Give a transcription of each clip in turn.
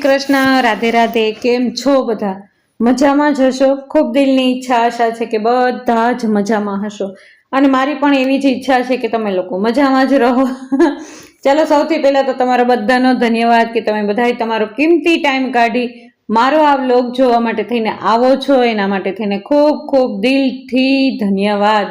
શ્રી કૃષ્ણ, રાધે રાધે, કેમ છો બધા? મજામાં જ હશો? ખૂબ દિલની ઈચ્છા આશા છે કે બધા જ મજામાં હશો. અને મારી પણ એવી જ ઈચ્છા છે કે તમે લોકો મજામાં જ રહો. ચાલો, સૌથી પહેલાં તો તમારો બધાનો ધન્યવાદ કે તમે બધાએ તમારો કિંમતી ટાઈમ કાઢી મારો આ વ્લોગ જોવા માટે થઈને આવો છો. એના માટે થઈને ખૂબ ખૂબ દિલથી ધન્યવાદ.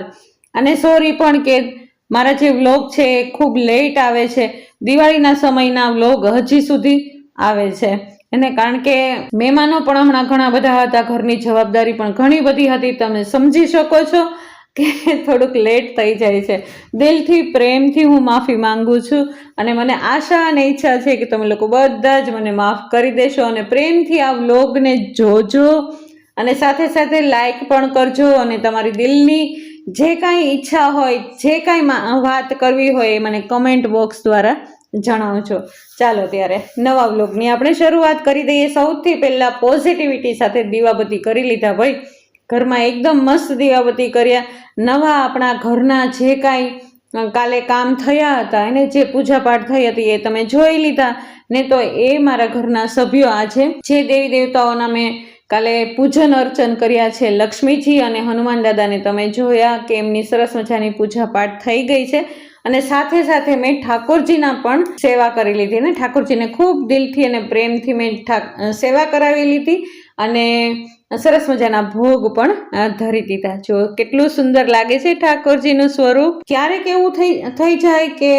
અને સોરી પણ કે મારા જે વ્લોગ છે એ ખૂબ લેટ આવે છે. દિવાળીના સમયના વ્લોગ હજી સુધી આવે છે. એને કારણ કે મહેમાનો પણ હમણાં ઘણા બધા હતા, ઘરની જવાબદારી પણ ઘણી બધી હતી. તમે સમજી શકો છો કે થોડુંક લેટ થઈ જાય છે. દિલથી, પ્રેમથી હું માફી માંગુ છું અને મને આશા અને ઈચ્છા છે કે તમે લોકો બધા જ મને માફ કરી દેશો અને પ્રેમથી આ વ્લોગને જોજો અને સાથે સાથે લાઈક પણ કરજો અને તમારી દિલની જે કાંઈ ઈચ્છા હોય, જે કાંઈ વાત કરવી હોય એ મને કમેન્ટ બોક્સ દ્વારા જણાવજો. ચાલો ત્યારે નવા વ્લોગની આપણે શરૂઆત કરી દઈએ. સૌથી પહેલાં પોઝિટિવિટી સાથે દીવાબત્તી કરી લીધા ભાઈ. ઘરમાં એકદમ મસ્ત દીવાબત્તી કર્યા. નવા આપણા ઘરના જે કાંઈ કાલે કામ થયા હતા, એને જે પૂજાપાઠ થઈ હતી એ તમે જોઈ લીધા. ને તો એ મારા ઘરના સભ્યો આજે જે દેવી દેવતાઓના મેં કાલે પૂજન અર્ચન કર્યા છે લક્ષ્મીજી અને હનુમાન દાદાને તમે જોયા કે એમની સરસ મજાની પૂજાપાઠ થઈ ગઈ છે. અને સાથે સાથે મેં ઠાકોરજીના પણ સેવા કરી લીધી અને ઠાકોરજીને ખૂબ દિલથી અને પ્રેમથી મેં સેવા કરાવી લીધી અને સરસ મજાના ભોગ પણ ધરી દીધા. જો કેટલું સુંદર લાગે છે ઠાકોરજીનું સ્વરૂપ. ક્યારેક એવું થઈ થઈ જાય કે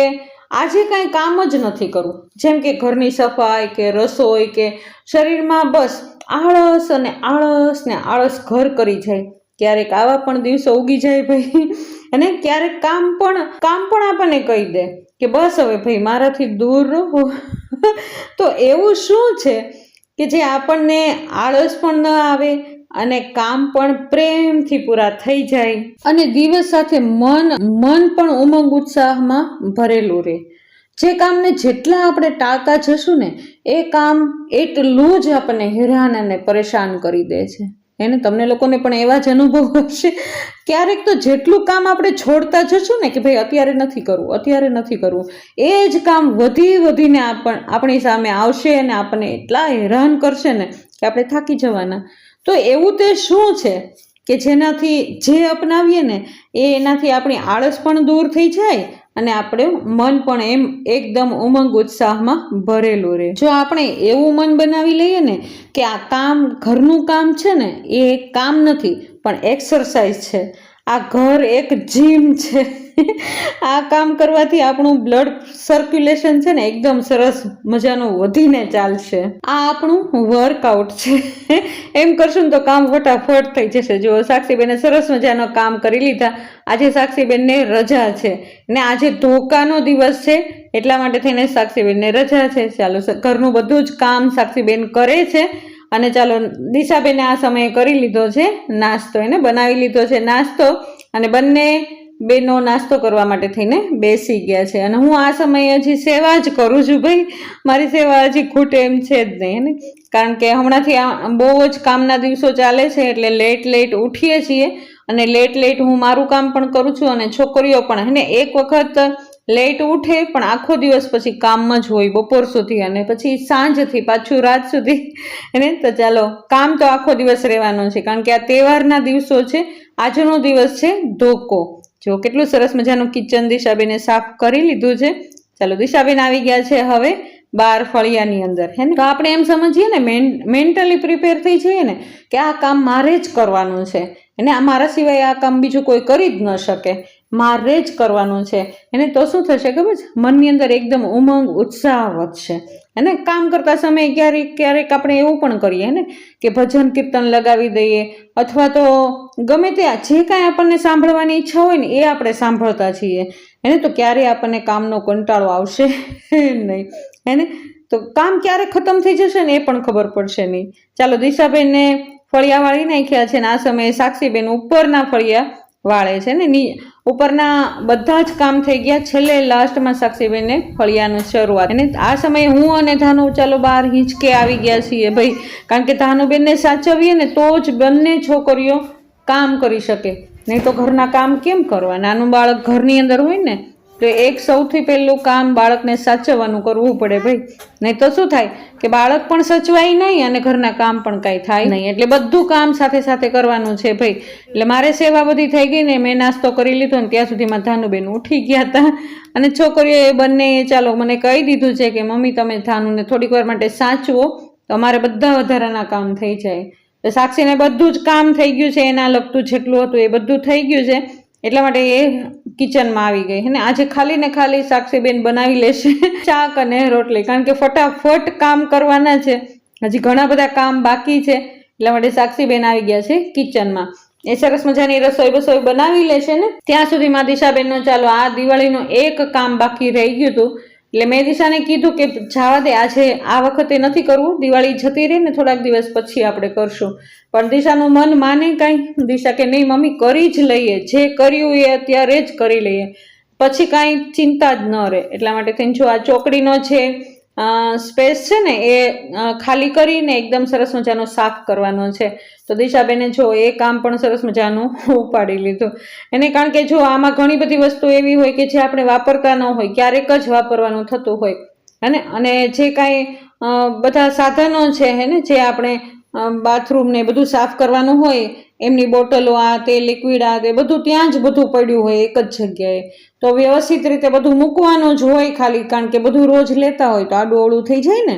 આજે કાંઈ કામ જ નથી કરવું. જેમ કે ઘરની સફાઈ કે રસોઈ કે શરીરમાં બસ આળસ અને આળસ ને આળસ ઘર કરી જાય. ક્યારેક આવા પણ દિવસો ઉગી જાય ભાઈ. અને ક્યારેક કામ પણ કામ પણ આપણને કહી દે કે બસ હવે ભાઈ, મારાથી દૂર રહો. તો એવું શું છે કે જે આપણને આળસ પણ ન આવે અને કામ પણ પ્રેમથી પૂરા થઈ જાય? અને દિવસ સાથે મન મન પણ ઉમંગ ઉત્સાહમાં ભરેલું રહે. જે કામને જેટલા આપણે ટાળતા જશું ને, એ કામ એટલું જ આપણને હેરાન અને પરેશાન કરી દે છે. એને તમને લોકોને પણ એવા જ અનુભવ હશે. ક્યારેક તો જેટલું કામ આપણે છોડતા જશું ને કે ભાઈ અત્યારે નથી કરવું, અત્યારે નથી કરવું, એ જ કામ વધી વધીને આપણ, આપણી સામે આવશે અને આપણને એટલા હેરાન કરશે ને કે આપણે થાકી જવાના. તો એવું તે શું છે કે જેનાથી જે અપનાવીએ ને એ એનાથી આપણી આળસ પણ દૂર થઈ જાય અને આપણે મન પણ એમ એકદમ ઉમંગ ઉત્સાહમાં ભરેલું રહે. જો આપણે એવું મન બનાવી લઈએ ને કે આ કામ ઘરનું કામ છે ને, એ કામ નથી, પણ એક્સરસાઇઝ છે. આ ઘર એક જીમ છે. આ કામ કરવાથી આપણું બ્લડ સર્ક્યુલેશન છે ને એકદમ સરસ મજાનું વધીને ચાલશે. આ આપણું વર્કઆઉટ છે. એમ કરશું ને તો કામ ફટાફટ થઈ જશે. જો સાક્ષીબેને સરસ મજાનો કામ કરી લીધા. આજે સાક્ષીબેનને રજા છે ને આજે ધોકાનો દિવસ છે. એટલા માટે થઈને સાક્ષીબેનને રજા છે. ચાલો, ઘરનું બધું જ કામ સાક્ષીબેન કરે છે. અને ચાલો, દિશાબેને આ સમયે કરી લીધો છે નાસ્તો. એને બનાવી લીધો છે નાસ્તો અને બંને બેનો નાસ્તો કરવા માટે થઈને બેસી ગયા છે. અને હું આ સમયે હજી સેવા જ કરું છું ભાઈ. મારી સેવા હજી ખૂટે એમ છે જ નહીં ને? કારણ કે હમણાંથી આ બહુ જ કામના દિવસો ચાલે છે એટલે લેટ લેટ ઉઠીએ છીએ અને લેટ લેટ હું મારું કામ પણ કરું છું અને છોકરીઓ પણ, હે એક વખત લેટ ઉઠે, પણ આખો દિવસ પછી કામમાં જ હોય બપોર સુધી અને પછી સાંજથી પાછું રાત સુધી. એને તો ચાલો, કામ તો આખો દિવસ રહેવાનો છે, કારણ કે આ તહેવારના દિવસો છે, આજનો દિવસ છે ધોકો. જો કેટલું સરસ મજાનું કિચન દિશાબેને સાફ કરી લીધું છે. ચાલો, દિશાબેન આવી ગયા છે હવે બાર ફળિયાની અંદર, હે ને? તો આપણે એમ સમજીએ ને મેન્ટલી પ્રિપેર થઈ જઈએ ને, કે આ કામ મારે જ કરવાનું છે. અને આ મારા સિવાય આ કામ બીજું કોઈ કરી જ ન શકે. મારે જ કરવાનું છે. એને તો શું થશે ખબર છે? મનની અંદર એકદમ ઉમંગ, ઉત્સાહ વધશે. અને કામ કરતા સમયે ક્યારેક ક્યારેક આપણે એવું પણ કરીએ ને? કે ભજન, કીર્તન લગાવી દઈએ. અથવા તો ગમે તે જે કાંઈ આપણને સાંભળવાની ઈચ્છા હોય ને, એ આપણે સાંભળતા છીએ. એને તો ક્યારેય આપણને કામનો કંટાળો આવશે નહીં. હેને તો કામ ક્યારે ખતમ થઈ જશે ને, એ પણ ખબર પડશે નહીં. ચાલો દિશાબેનને ફળિયા વાળી નાખ્યા છે ને, આ સમયે સાક્ષીબેન ઉપરના ફળિયા વાળે છે ને, ની ઉપરના બધા જ કામ થઈ ગયા. છેલ્લે લાસ્ટમાં સાક્ષીબેને ફળિયાનું શરૂઆત. અને આ સમયે હું અને ધાનુ ચાલો બહાર હિંચકે આવી ગયા છીએ. ભાઈ, કારણ કે ધાનુબેનને સાચવીએ ને તો જ બંને છોકરીઓ કામ કરી શકે. નહીં તો ઘરના કામ કેમ કરવા? નાનું બાળક ઘરની અંદર હોય ને તો એક સૌથી પહેલું કામ બાળકને સાચવવાનું કરવું પડે ભાઈ. નહીં તો શું થાય કે બાળક પણ સચવાય નહીં અને ઘરના કામ પણ કાંઈ થાય નહીં. એટલે બધું કામ સાથે સાથે કરવાનું છે ભાઈ. એટલે મારે સેવા બધી થઈ ગઈ ને મેં નાસ્તો કરી લીધો ને ત્યાં સુધીમાં ધાનુબેન ઉઠી ગયા હતા. અને છોકરીઓએ બંને, ચાલો મને કહી દીધું છે કે, મમ્મી, તમે ધાનુને થોડીક વાર માટે સાચવો. તો અમારે બધા વધારાના કામ થઈ જાય. તો સાક્ષીને બધું જ કામ થઈ ગયું છે, એના લગતું જેટલું હતું એ બધું થઈ ગયું છે. એટલા માટે એ કિચનમાં આવી ગઈ. અને આજે ખાલી ને ખાલી સાક્ષીબેન બનાવી લેશે શાક અને રોટલી. કારણ કે ફટાફટ કામ કરવાના છે. હજી ઘણા બધા કામ બાકી છે. એટલા માટે સાક્ષીબેન આવી ગયા છે કિચનમાં. એ સરસ મજાની રસોઈ બસોઈ બનાવી લેશે ને? ત્યાં સુધીમાં દિશાબેનનો ચાલો આ દિવાળીનું એક કામ બાકી રહી ગયું હતું. એટલે મેં દિશાને કીધું કે જવા દે, આજે આ વખતે નથી કરવું, દિવાળી જતી રહે ને થોડાક દિવસ પછી આપણે કરશું. પણ દિશાનું મન માને કાંઈ, દિશા કે નહીં, મમ્મી કરી જ લઈએ, જે કર્યું એ અત્યારે જ કરી લઈએ. પછી કાંઈ ચિંતા જ ન રહે, એટલા માટે થઈને જો આ ચોકડીનો જે સ્પેસ છે ને એ ખાલી કરીને એકદમ સરસ મજાનો સાફ કરવાનો છે. તો દિશાબેને જો એ કામ પણ સરસ મજાનું ઉપાડી લીધું. એને કારણ કે જો આમાં ઘણી બધી વસ્તુ એવી હોય કે જે આપણે વાપરતા ન હોય, ક્યારેક જ વાપરવાનું થતું હોય. અને અને જે કાંઈ બધા સાધનો છે, હે ને, જે આપણે બાથરૂમ ને બધું સાફ કરવાનું હોય એમની બોટલો આ તે લિક્વિડ આ તે બધું ત્યાં જ બધું પડ્યું હોય એક જ જગ્યાએ. તો વ્યવસ્થિત રીતે બધું મૂકવાનું જ હોય ખાલી, કારણ કે બધું રોજ લેતા હોય તો આડું અવળું થઈ જાય ને.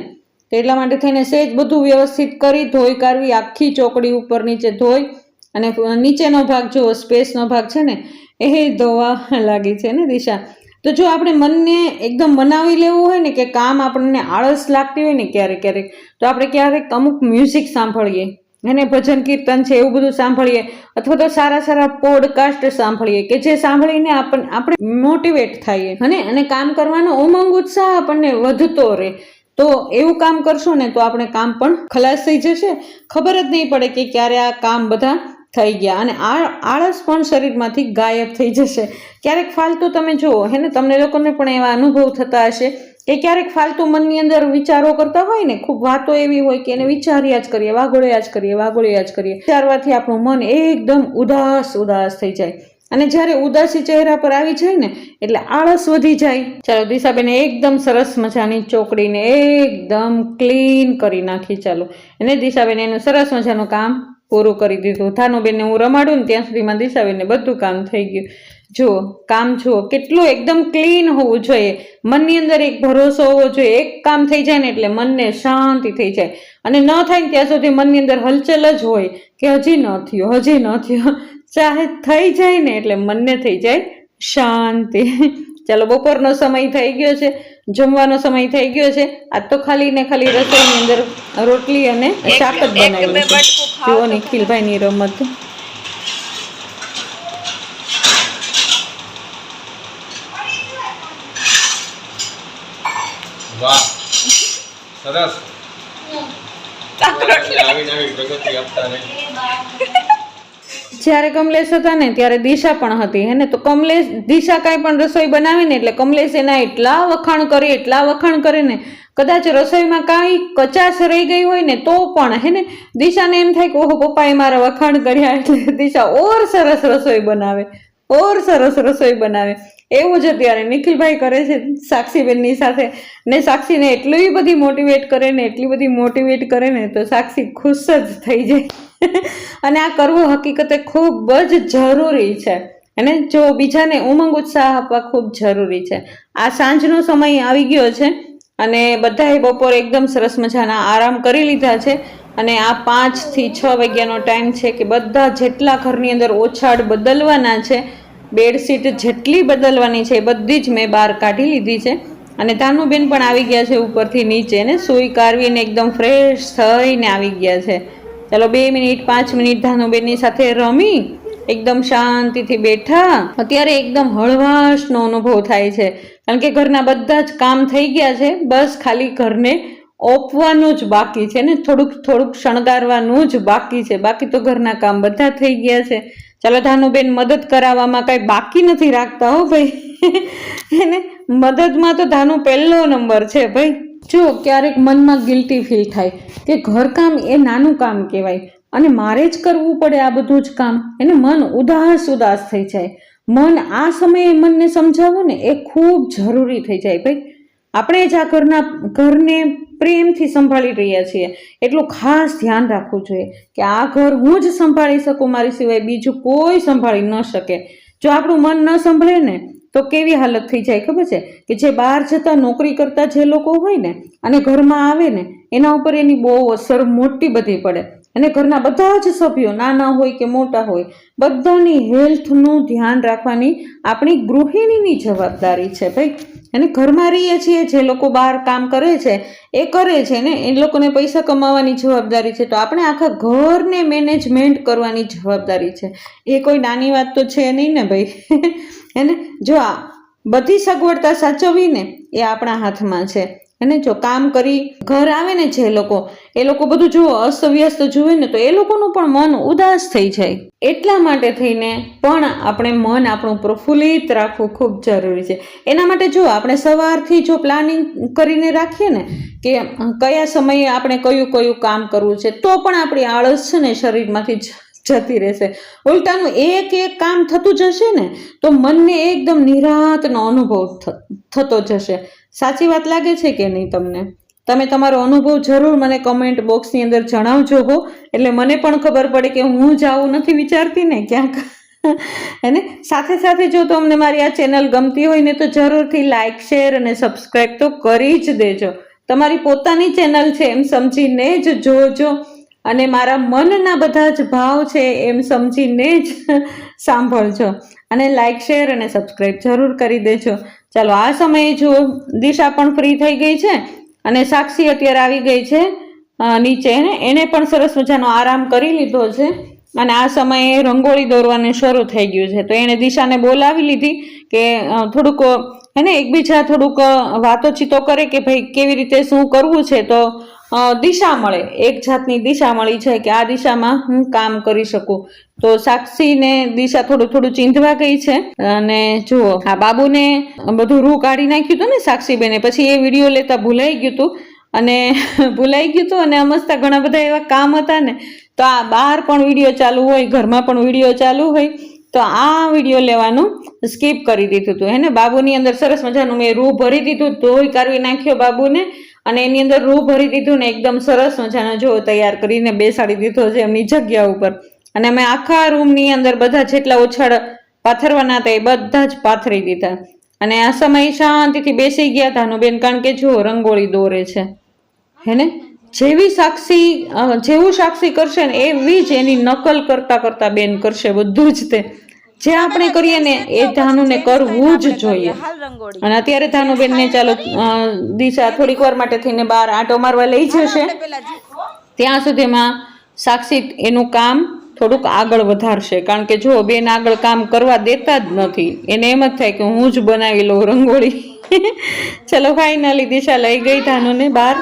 તો એટલા માટે થઈને સહેજ બધું વ્યવસ્થિત કરી ધોઈ કાઢવી, આખી ચોકડી ઉપર નીચે ધોઈ અને નીચેનો ભાગ જો સ્પેસનો ભાગ છે ને, એ ધોવા લાગી છે ને દિશા. તો જો આપણે મનને એકદમ બનાવી લેવું હોય ને કે કામ આપણને આળસ લાગતી હોય ને ક્યારેક ક્યારેક, તો આપણે ક્યારેક અમુક મ્યુઝિક સાંભળીએ. એને ભજન કીર્તન છે, એવું બધું સાંભળીએ. અથવા તો સારા સારા પોડકાસ્ટ સાંભળીએ કે જે સાંભળીને આપણ, આપણે મોટિવેટ થઈએ. અને અને કામ કરવાનો ઉમંગ ઉત્સાહ આપણને વધતો રહે. તો એવું કામ કરશો ને તો આપણે કામ પણ ખલાસ થઈ જશે. ખબર જ નહીં પડે કે ક્યારે આ કામ બધા થઈ ગયા. અને આ, આળસ પણ શરીરમાંથી ગાયબ થઈ જશે. ક્યારેક ફાલતુ તમે જુઓ, હે ને? તમને લોકોને પણ એવા અનુભવ થતા હશે કે ક્યારેક ફાલતુ મનની અંદર વિચારો કરતા હોય ને, ખૂબ વાતો એવી હોય કે એને વિચાર્યા જ કરીએ, વાગોળ્યા જ કરીએ, વાગોળ્યા જ કરીએ. વિચારવાથી આપણું મન એકદમ ઉદાસ ઉદાસ થઈ જાય. અને જ્યારે ઉદાસી ચહેરા પર આવી જાય ને, એટલે આળસ વધી જાય. ચાલો, દિશાબેને એકદમ સરસ મજાની ચોકડીને એકદમ ક્લીન કરી નાખી. ચાલો, અને દિશાબેન એનું સરસ મજાનું કામ પૂરું કરી દીધું. થાનુબેનને હું રમાડું ને ત્યાં સુધીમાં દિશાબેનને બધું કામ થઈ ગયું. જુઓ, કામ જુઓ, કેટલું એકદમ ક્લીન હોવું જોઈએ. મનની અંદર એક ભરોસો હોવો જોઈએ. એક કામ થઈ જાય ને એટલે મનને શાંતિ થઈ જાય. અને ન થાય ને ત્યાં સુધી મનની અંદર હલચલ જ હોય કે હજી ન થયું, હજી ન થયું. ચાહે થઈ જાય ને એટલે મનને થઈ જાય શાંતિ. ચાલો, બપોરનો સમય થઈ ગયો છે. જમવાનો સમય થઈ ગયો છે. આજ તો ખાલી ને ખાલી રસોઈની અંદર રોટલી અને શાક જ બનાવ્યું છે. જુઓ નિખિલભાઈની રમત. વાહ. સરસ. આવી નવી પ્રગતિ આપતા રહે જ્યારે કમલેશ હતા ને, ત્યારે દિશા પણ હતી, હે ને? તો કમલેશ, દિશા કાંઈ પણ રસોઈ બનાવે ને, એટલે કમલેશ એના એટલા વખાણ કરે, એટલા વખાણ કરે ને, કદાચ રસોઈમાં કાંઈ કચાશ રહી ગઈ હોય ને, તો પણ, હે ને? દિશાને એમ થાય કે, ઓહો, પપ્પાએ મારા વખાણ કર્યા, એટલે દિશા ઓર સરસ રસોઈ બનાવે, ઓર સરસ રસોઈ બનાવે. એવું જ અત્યારે નિખિલભાઈ કરે છે સાક્ષીબેનની સાથે. ને સાક્ષીને એટલી બધી મોટિવેટ કરે ને એટલી બધી મોટિવેટ કરે ને તો સાક્ષી ખુશ જ થઈ જાય. અને આ કરવું હકીકતે ખૂબ જ જરૂરી છે. અને જો બીજાને ઉમંગ ઉત્સાહ આપવા ખૂબ જરૂરી છે. આ સાંજનો સમય આવી ગયો છે અને બધાએ બપોર એકદમ સરસ મજાના આરામ કરી લીધા છે. અને આ પાંચથી છ વાગ્યાનો ટાઈમ છે કે બધા જેટલા ઘરની અંદર ઓછાડ બદલવાના છે બેડશીટ જેટલી બદલવાની છે એ બધી જ મેં બહાર કાઢી લીધી છે. અને તાનુબેન પણ આવી ગયા છે ઉપરથી નીચે ને સૂઈ કાઢવીને એકદમ ફ્રેશ થઈને આવી ગયા છે. ચાલો બે મિનિટ, પાંચ મિનિટ ધાનુબેનની સાથે રમી એકદમ શાંતિથી બેઠા. અત્યારે એકદમ હળવાશનો અનુભવ થાય છે. કારણ કે ઘરના બધા જ કામ થઈ ગયા છે. બસ ખાલી ઘરને ઓપવાનું જ બાકી છે ને થોડુંક થોડુંક શણગારવાનું જ બાકી છે. બાકી તો ઘરના કામ બધા થઈ ગયા છે. ચાલો ધાનુબેન મદદ કરાવવામાં કાંઈ બાકી નથી રાખતા હો ભાઈ. એને મદદમાં તો ધાનુ પહેલો નંબર છે ભાઈ. જો, ક્યારેક મનમાં ગિલ્ટી ફીલ થાય કે ઘરકામ એ નાનું કામ કહેવાય અને મારે જ કરવું પડે આ બધું જ કામ. એને મન ઉદાસ ઉદાસ થઈ જાય. મન આ સમયે મનને સમજાવવું ને એ ખૂબ જરૂરી થઈ જાય ભાઈ. આપણે જ આ ઘરના ઘરને પ્રેમથી સંભાળી રહ્યા છીએ. એટલું ખાસ ધ્યાન રાખવું જોઈએ કે આ ઘર હું જ સંભાળી શકું, મારી સિવાય બીજું કોઈ સંભાળી ન શકે. જો આપણું મન ન સંભળે ને, તો કેવી હાલત થઈ જાય ખબર છે? કે જે બહાર જતા નોકરી કરતા જે લોકો હોય ને, અને ઘરમાં આવે ને, એના ઉપર એની બહુ અસર મોટી બધી પડે. અને ઘરના બધા જ સભ્યો, નાના હોય કે મોટા હોય, બધાની હેલ્થનું ધ્યાન રાખવાની આપણી ગૃહિણીની જવાબદારી છે ભાઈ. અને ઘરમાં રહીએ છીએ, જે લોકો બહાર કામ કરે છે, એ કરે છે ને, એ લોકોને પૈસા કમાવાની જવાબદારી છે, તો આપણે આખા ઘરને મેનેજમેન્ટ કરવાની જવાબદારી છે. એ કોઈ નાની વાત તો છે નહીં ને ભાઈ. એને જો આ બધી સગવડતા સાચવીને એ આપણા હાથમાં છે. અને જો કામ કરી ઘર આવે ને જે લોકો, એ લોકો બધું જુઓ, અસ્તવ્યસ્ત જુએ ને તો એ લોકોનું પણ મન ઉદાસ થઈ જાય. એટલા માટે થઈને પણ આપણે મન આપણું પ્રફુલ્લિત રાખવું ખૂબ જરૂરી છે. એના માટે જો આપણે સવારથી જો પ્લાનિંગ કરીને રાખીએ ને કે કયા સમયે આપણે કયું કયું કામ કરવું છે, તો પણ આપણી આળસ છે ને શરીરમાંથી જતી રહેશે. ઉલટાનું એક એક કામ થતું જશે ને, તો મનને એકદમ નિરાતનો અનુભવ થતો જશે. સાચી વાત લાગે છે કે નહીં તમને? તમે તમારો અનુભવ જરૂર મને કમેન્ટ બોક્સની અંદર જણાવજો હો. એટલે મને પણ ખબર પડે કે હું જ આવું નથી વિચારતી ને ક્યાંક. અને સાથે સાથે જો તમને મારી આ ચેનલ ગમતી હોય ને તો જરૂરથી લાઇક શેર અને સબસ્ક્રાઈબ તો કરી જ દેજો. તમારી પોતાની ચેનલ છે એમ સમજીને જ જોજો. અને મારા મનના બધા જ ભાવ છે એમ સમજીને જ સાંભળજો. અને લાઇક શેર અને સબસ્ક્રાઈબ જરૂર કરી દેજો. ચાલો, આ સમયે જો દિશા પણ ફ્રી થઈ ગઈ છે અને સાક્ષી અત્યારે આવી ગઈ છે નીચે. એને પણ સરસ મજાનો આરામ કરી લીધો છે અને આ સમયે રંગોળી દોરવાનું શરૂ થઈ ગયું છે. તો એણે દિશાને બોલાવી લીધી કે થોડુંક, હે ને, એકબીજા થોડુંક વાતોચીતો કરે કે ભાઈ કેવી રીતે શું કરવું છે, તો દિશા મળે. એક જાતની દિશા મળી છે કે આ દિશામાં હું કામ કરી શકું. તો સાક્ષીને દિશા થોડું થોડું ચીંધવા ગઈ છે. અને જુઓ, આ બાબુને બધું રૂ કાઢી નાખ્યું હતું ને સાક્ષીબેને. પછી એ વીડિયો લેતા ભૂલાઈ ગયું હતું અને ભૂલાઈ ગયું હતું અને અમસ્તા ઘણા બધા એવા કામ હતા ને. તો આ બહાર પણ વીડિયો ચાલુ હોય, ઘરમાં પણ વીડિયો ચાલુ હોય, તો આ વીડિયો લેવાનું સ્કીપ કરી દીધું હતું હે ને? બાબુની અંદર સરસ મજાનું મેં રૂ ભરી દીધું, ધોઈ કાઢવી નાખ્યો બાબુને. અને એની અંદર રૂ ભરી દીધું ને એકદમ સરસ મજાનો જો તૈયાર કરીને બેસાડી દીધો છે એમની જગ્યા ઉપર. અને અમે આખા રૂમની અંદર બધા જેટલા ઉછાળ પાથરવાના હતા એ બધા જ પાથરી દીધા. અને આ સમય શાંતિથી બેસી ગયા ધાનુબેન કારણ કે જો રંગોળી દોરે છે. હેને જેવી સાક્ષી જેવું સાક્ષી કરશે ને એવી જ એની નકલ કરતા કરતા બેન કરશે બધું જ તે. જે આપણે કરીએ ને એ ધાનુને કરવું જ જોઈએ. અને અત્યારે ધાનુબેનને ચાલો દિશા થોડીક વાર માટે થઈને બહાર આંટો મારવા લઈ જશે. ત્યાં સુધીમાં સાક્ષી એનું કામ થોડુંક આગળ વધારશે. કારણ કે જો બેન આગળ કામ કરવા દેતા જ નથી. એને એમ જ થાય કે હું જ બનાવી લઉં રંગોળી. ચલો ફાઇનલી દિશા લઈ ગઈ ધાનુને બહાર.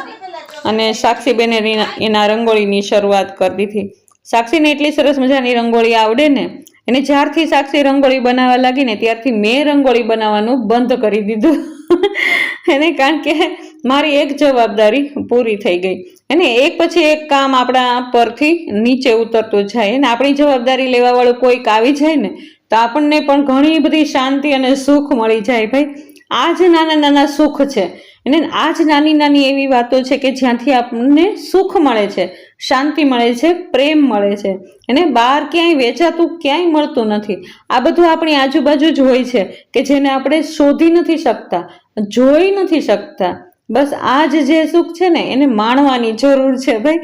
અને સાક્ષીબેને બેને એના રંગોળીની શરૂઆત કરી દીધી. સાક્ષીને એટલી સરસ મજાની રંગોળી આવડે ને એને જ્યારથી સાક્ષી રંગોળી બનાવવા લાગી ને ત્યારથી મેં રંગોળી બનાવવાનું બંધ કરી દીધું. એને કારણ કે મારી એક જવાબદારી પૂરી થઈ ગઈ. અને એક પછી એક કામ આપણા પરથી નીચે ઉતરતું જાય અને આપણી જવાબદારી લેવાવાળું કોઈક આવી જાય ને તો આપણને પણ ઘણી બધી શાંતિ અને સુખ મળી જાય ભાઈ. આ જ નાના નાના સુખ છે. અને આ જ નાની નાની એવી વાતો છે કે જ્યાંથી આપણને સુખ મળે છે, શાંતિ મળે છે, પ્રેમ મળે છે. અને બહાર ક્યાંય વેચાતું ક્યાંય મળતું નથી. આ બધું આપણી આજુબાજુ જ હોય છે કે જેને આપણે શોધી નથી શકતા, જોઈ નથી શકતા. બસ આ જ સુખ છે ને, એને માણવાની જરૂર છે ભાઈ.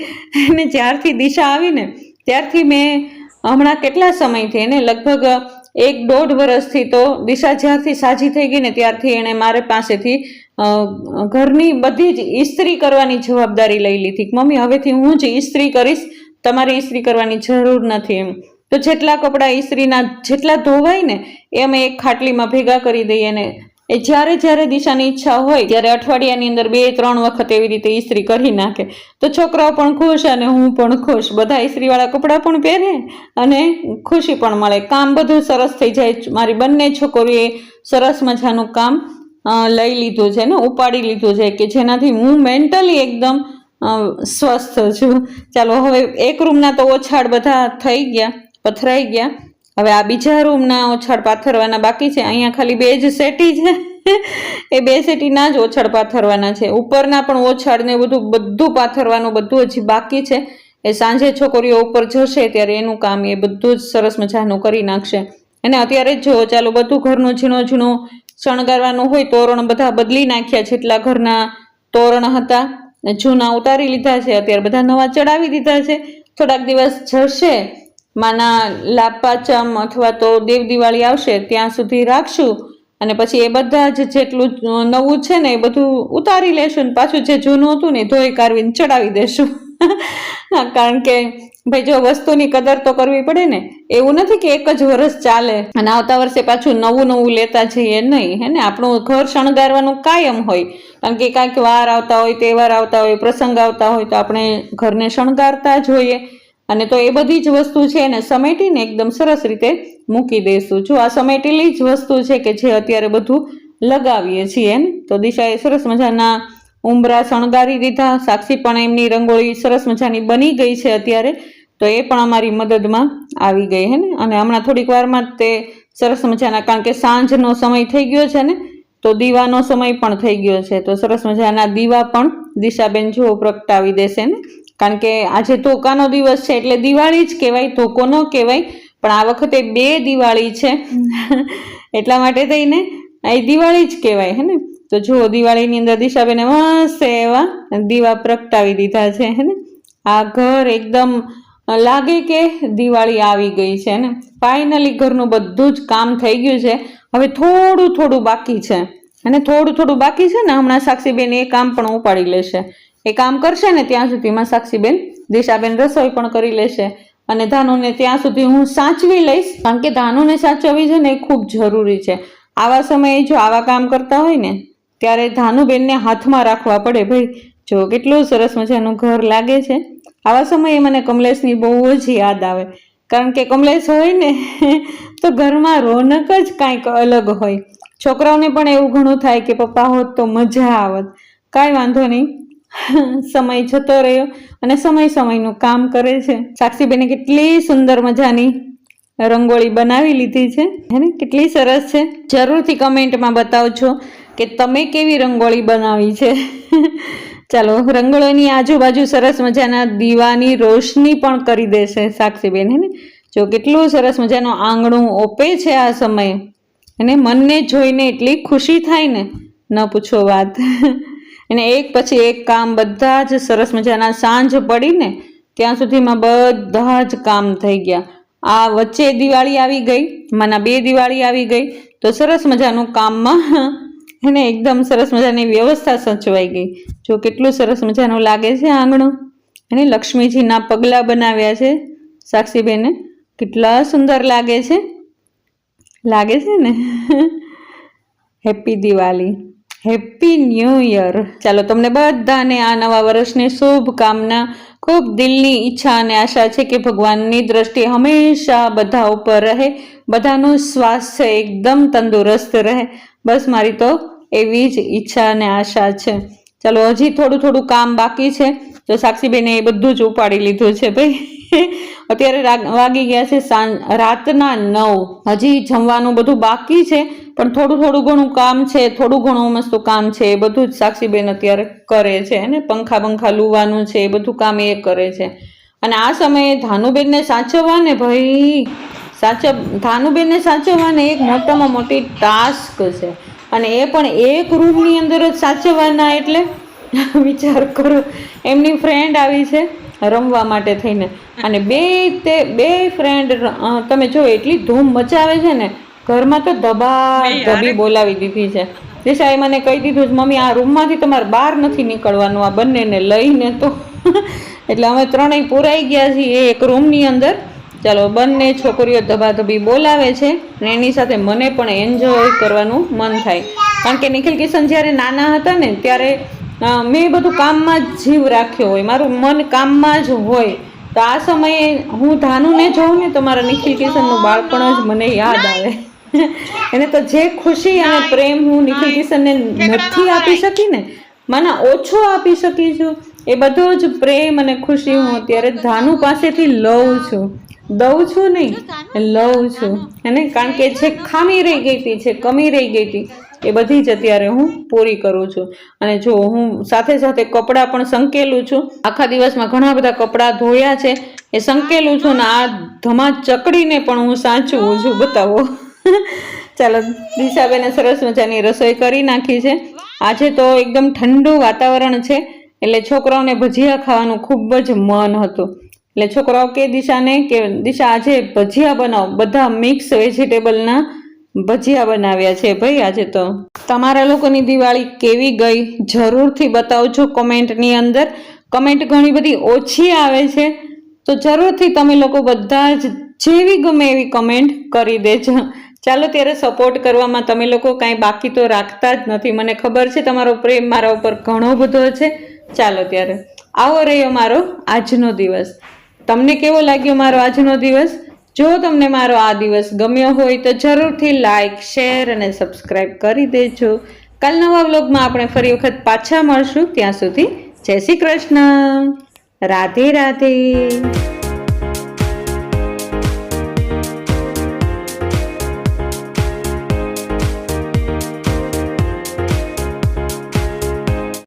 અને જ્યારથી દિશા આવી ને ત્યારથી મેં હમણાં કેટલા સમયથી, એને લગભગ એક દોઢ વર્ષથી તો દિશા જ્યારથી સાજી થઈ ગઈ ને ત્યારથી એણે મારે પાસેથી ઘરની બધી જ ઇસ્ત્રી કરવાની જવાબદારી લઈ લીધી. મમ્મી, હવેથી હું જ ઇસ્ત્રી કરીશ, તમારે ઇસ્ત્રી કરવાની જરૂર નથી એમ. તો જેટલા કપડાં ઇસ્ત્રીના જેટલા ધોવાય ને, એ અમે એક ખાટલીમાં ભેગા કરી દઈએ ને એ જ્યારે જ્યારે દિશાની ઈચ્છા હોય ત્યારે અઠવાડિયાની અંદર બે, ત્રણ વખત એવી રીતે ઇસ્ત્રી કરી નાખે. તો છોકરાઓ પણ ખુશ અને હું પણ ખુશ. બધા ઇસ્ત્રીવાળા કપડાં પણ પહેરે અને ખુશી પણ મળે. કામ બધું સરસ થઈ જાય. મારી બંને છોકરીઓએ સરસ મજાનું કામ લઈ લીધું છે ને, ઉપાડી લીધું છે કે જેનાથી હું મેન્ટલી એકદમ સ્વસ્થ છું. ચાલો, હવે એક રૂમના તો ઓછાડ બધા થઈ ગયા, પથરાઈ ગયા. હવે આ બીજા રૂમના ઓછાડ પાથરવાના બાકી છે. અહીંયા ખાલી બે જ સેટી છે. એ બે સેટીના જ ઓછાડ પાથરવાના છે. ઉપરના પણ ઓછાડ ને બધું બધું પાથરવાનું, બધું હજી બાકી છે. એ સાંજે છોકરીઓ ઉપર જશે ત્યારે એનું કામ એ બધું જ સરસ મજાનું કરી નાખશે. અને અત્યારે જ જો ચાલો બધું ઘરનું ઝીણું ઝીણું શણગારવાનું હોય, તોરણ બધા બદલી નાખ્યા જેટલા ઘરના તોરણ હતા. જૂના ઉતારી લીધા છે. અત્યારે બધા નવા ચડાવી દીધા છે. થોડાક દિવસ જશે. માના લાપાચમ અથવા તો દેવ દિવાળી આવશે, ત્યાં સુધી રાખશું. અને પછી એ બધા જ જેટલું નવું છે ને એ બધું ઉતારી લેશું ને પાછું જે જૂનું હતું ને ધોઈ કાઢવીને ચડાવી દેશું. કારણ કે ભાઈ જો વસ્તુની કદર તો કરવી પડે ને, એવું નથી કે એક જ વર્ષ ચાલે અને આવતા વર્ષે પાછું નવું નવું લેતા જઈએ નહીં, હે ને? આપણું ઘર શણગારવાનું કાયમ હોય. કારણ કે કાંઈક વાર આવતા હોય, તહેવાર આવતા હોય, પ્રસંગ આવતા હોય તો આપણે ઘરને શણગારતા જ હોઈએ. અને તો એ બધી જ વસ્તુ છે એને સમેટીને એકદમ સરસ રીતે મૂકી દઈશું. જો આ સમેટેલી જ વસ્તુ છે કે જે અત્યારે બધું લગાવીએ છીએ તો દિશાએ સરસ મજાના ઉંબરા શણગારી દીધા. સાક્ષી પણ એમની રંગોળી સરસ મજાની બની ગઈ છે અત્યારે, તો એ પણ અમારી મદદમાં આવી ગઈ હે ને? અને હમણાં થોડીક વારમાં તે સરસ મજાના, કારણ કે સાંજનો સમય થઈ ગયો છે ને, તો દીવાનો સમય પણ થઈ ગયો છે. તો સરસ મજાના દીવા પણ દિશાબેન જુઓ પ્રગટાવી દેશે ને? કારણ કે આજે ધોકાનો દિવસ છે એટલે દિવાળી જ કહેવાય, ધોકો ન કહેવાય, પણ આ વખતે બે દિવાળી છે. એટલા માટે થઈને એ દિવાળી જ કહેવાય, હે ને? તો જુઓ, દિવાળીની અંદર દિશાબેને મસ્ત એવા દીવા પ્રગટાવી દીધા છે, હે ને? આ ઘર એકદમ લાગે કે દિવાળી આવી ગઈ છે ને? ફાઇનલી ઘરનું બધું જ કામ થઈ ગયું છે. હવે થોડું થોડું બાકી છે. અને થોડું થોડું બાકી છે ને, હમણાં સાક્ષીબેન એ કામ પણ ઉપાડી લેશે. એ કામ કરશે ને ત્યાં સુધીમાં સાક્ષીબેન દિશાબેન રસોઈ પણ કરી લેશે. અને ધાનુને ત્યાં સુધી હું સાચવી લઈશ, કારણ કે ધાનુને સાચવવી છે ને એ ખૂબ જરૂરી છે. આવા સમયે જો આવા કામ કરતા હોય ને, ત્યારે ધાનુબેનને હાથમાં રાખવા પડે ભાઈ. જો કેટલું સરસ મજાનું ઘર લાગે છે. આવા સમયે મને કમલેશની બહુ જ યાદ આવે. કારણ કે કમલેશ હોય ને, તો ઘરમાં રોનક જ કાંઈક અલગ હોય. છોકરાઓને પણ એવું ઘણું થાય કે પપ્પા હોત તો મજા આવત. કાંઈ વાંધો નહીં. સમય જતો રહ્યો અને સમય સમયનું કામ કરે છે. સાક્ષીબેને કેટલી સુંદર મજાની રંગોળી બનાવી લીધી છે. હે કેટલી સરસ છે. જરૂરથી કમેન્ટમાં બતાવજો કે તમે કેવી રંગોળી બનાવી છે. ચાલો, રંગોળીની આજુબાજુ સરસ મજાના દીવાની રોશની પણ કરી દેશે સાક્ષીબેન, હે ને? જો કેટલું સરસ મજાનું આંગણું ઓપે છે આ સમયે. અને મનને જોઈને એટલી ખુશી થાય ને? ન પૂછો વાત. અને એક પછી એક કામ બધા જ સરસ મજાના સાંજ પડીને ત્યાં સુધીમાં બધા જ કામ થઈ ગયા. આ વચ્ચે દિવાળી આવી ગઈ, માના બે દિવાળી આવી ગઈ, તો સરસ મજાનું કામમાં એને એકદમ સરસ મજાની વ્યવસ્થા સચવાઈ ગઈ. જો કેટલું સરસ મજાનું લાગે છે આંગણું. એને લક્ષ્મીજીના પગલાં બનાવ્યા છે. સાક્ષીબેને કેટલા સુંદર લાગે છે. લાગે છે ને? Happy Diwali happy new year ચાલો, તમને બધાને આ નવા વર્ષની શુભકામના, ખૂબ દિલની ઈચ્છા અને આશા છે કે ભગવાનની દ્રષ્ટિ હંમેશા બધા ઉપર રહે, બધાનું સ્વાસ્થ્ય એકદમ તંદુરસ્ત રહે. બસ મારી તો એવી જ ઈચ્છા અને આશા છે. ચાલો, હજી થોડું થોડું કામ બાકી છે. તો સાક્ષીબેને એ બધું જ ઉપાડી લીધું છે, ભાઈ. અત્યારે વાગી ગયા છે રાતના નવ. હજી જમવાનું બધું બાકી છે, પણ થોડું થોડું ઘણું કામ છે, થોડું ઘણું મસ્ત કામ છે, એ બધું જ સાક્ષીબેન અત્યારે કરે છે અને પંખા પંખા લુવાનું છે, એ બધું કામ એ કરે છે. અને આ સમયે ધાનુબેનને સાચવવા ને ભાઈ, સાચવ, ધાનુબેનને સાચવવાને એક મોટામાં મોટી ટાસ્ક છે. અને એ પણ એક રૂમની અંદર જ સાચવવાના એટલે વિચાર કરો, એમની ફ્રેન્ડ આવી છે. રમવા માટે થઈને. અને બે તે બે ફ્રેન્ડ તમે જો એટલી ધૂમ મચાવે છે ને ઘરમાં તો દબા દબી બોલાવી દીધી છે. દિશાએ મને કહી દીધું મમ્મી આ રૂમમાંથી તમારે બહાર નથી નીકળવાનું આ બંનેને લઈને તો. એટલે અમે ત્રણેય પુરાઈ ગયા છીએ એક રૂમની અંદર. ચાલો બંને છોકરીઓ ધબાધબી બોલાવે છે અને એની સાથે મને પણ એન્જોય કરવાનું મન થાય. કારણ કે નિખિલ કિશન જ્યારે નાના હતા ને ત્યારે મેં બધું કામમાં જ જીવ રાખ્યો હોય, મારું મન કામમાં જ હોય. તો આ સમયે હું ધાનુને જોઉં ને તો મારા નિખિલ કિશનનું બાળપણ જ મને યાદ આવે. એને તો જે ખુશી અને પ્રેમ હું નિખિલ કિશનને નથી આપી શકી ને, મને ઓછો આપી શકી છું. એ બધો જ પ્રેમ અને ખુશી હું અત્યારે ધાનુ પાસેથી લઉં છું. દઉં છું નહીં, લઉં છું. અને કારણ કે જે ખામી રહી ગઈ હતી છે કમી રહી ગઈ હતી એ બધી જ અત્યારે હું પૂરી કરું છું. અને જો હું સાથે સાથે કપડાં પણ સંકેલું છું. આખા દિવસમાં ઘણા બધા કપડાં ધોયા છે. એ સંકેલું છું ને આ ધમા ચકડીને પણ હું સાચવું છું, બતાવો. ચાલો, દિશાબેને સરસ મજાની રસોઈ કરી નાખી છે. આજે તો એકદમ ઠંડુ વાતાવરણ છે, એટલે છોકરાઓને ભજીયા ખાવાનું ખૂબ જ મન હતું. એટલે છોકરાઓ કે દિશાને કે દિશા આજે ભજીયા બનાવો. બધા મિક્સ વેજીટેબલના ભજીયા બનાવ્યા છે ભાઈ આજે તો. તમારા લોકોની દિવાળી કેવી ગઈ? જરૂરથી બતાવજો કોમેન્ટની અંદર. કમેન્ટ ઘણી બધી ઓછી આવે છે. તો જરૂરથી તમે લોકો બધા જ જેવી ગમે એવી કમેન્ટ કરી દેજો. ચાલો ત્યારે સપોર્ટ કરવામાં તમે લોકો કાંઈ બાકી તો રાખતા જ નથી. મને ખબર છે તમારો પ્રેમ મારા ઉપર ઘણો બધો છે. ચાલો ત્યારે. આવો રહ્યો મારો આજનો દિવસ. તમને કેવો લાગ્યો મારો આજનો દિવસ? જો તમને મારો આ દિવસ ગમ્યો હોય તો જરૂરથી લાઇક શેર અને સબસ્ક્રાઈબ કરી દેજો. કાલ નવા વ્લોગમાં આપણે ફરી વખત પાછા મળશું. ત્યાં સુધી જય શ્રી કૃષ્ણ. રાધે રાધે.